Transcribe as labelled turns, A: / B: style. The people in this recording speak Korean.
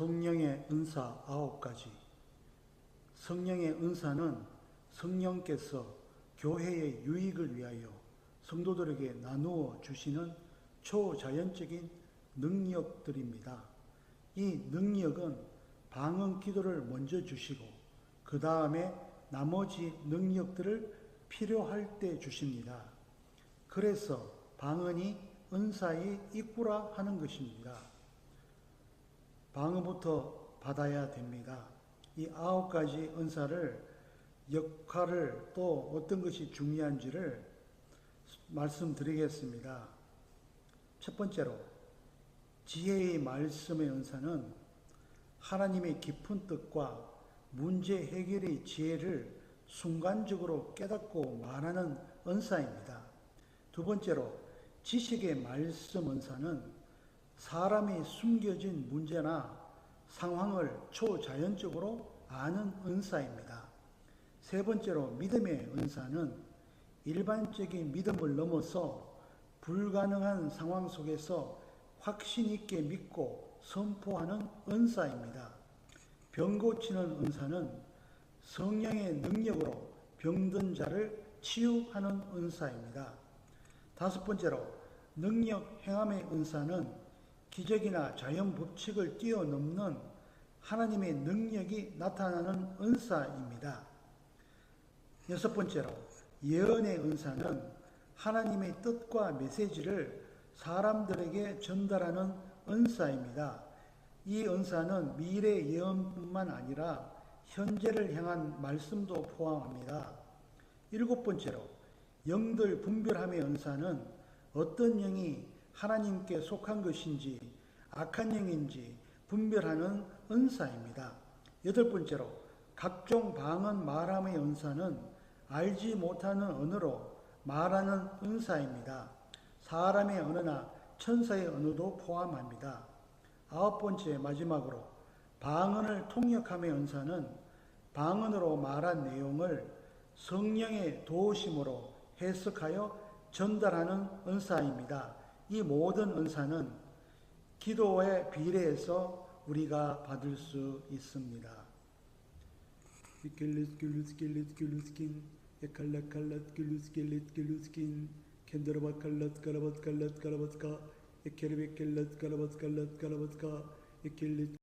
A: 성령의 은사 아홉 가지. 성령의 은사는 성령께서 교회의 유익을 위하여 성도들에게 나누어 주시는 초자연적인 능력들입니다. 이 능력은 방언 기도를 먼저 주시고 그 다음에 나머지 능력들을 필요할 때 주십니다. 그래서 방언이 은사의 입구라 하는 것입니다. 방언부터 받아야 됩니다. 이 아홉 가지 은사를 역할을 또 어떤 것이 중요한지를 말씀드리겠습니다. 첫 번째로 지혜의 말씀의 은사는 하나님의 깊은 뜻과 문제 해결의 지혜를 순간적으로 깨닫고 말하는 은사입니다. 두 번째로 지식의 말씀 은사는 사람이 숨겨진 문제나 상황을 초자연적으로 아는 은사입니다. 세 번째로 믿음의 은사는 일반적인 믿음을 넘어서 불가능한 상황 속에서 확신 있게 믿고 선포하는 은사입니다. 병 고치는 은사는 성령의 능력으로 병든 자를 치유하는 은사입니다. 다섯 번째로 능력 행함의 은사는 기적이나 자연 법칙을 뛰어넘는 하나님의 능력이 나타나는 은사입니다. 여섯 번째로 예언의 은사는 하나님의 뜻과 메시지를 사람들에게 전달하는 은사입니다. 이 은사는 미래 예언뿐만 아니라 현재를 향한 말씀도 포함합니다. 일곱 번째로 영들 분별함의 은사는 어떤 영이 하나님께 속한 것인지 악한 영인지 분별하는 은사입니다. 여덟 번째로 각종 방언 말함의 은사는 알지 못하는 언어로 말하는 은사입니다. 사람의 언어나 천사의 언어도 포함합니다. 아홉 번째 마지막으로 방언을 통역함의 은사는 방언으로 말한 내용을 성령의 도우심으로 해석하여 전달하는 은사입니다. 이 모든 은사는 기도에 비례해서 우리가 받을 수 있습니다.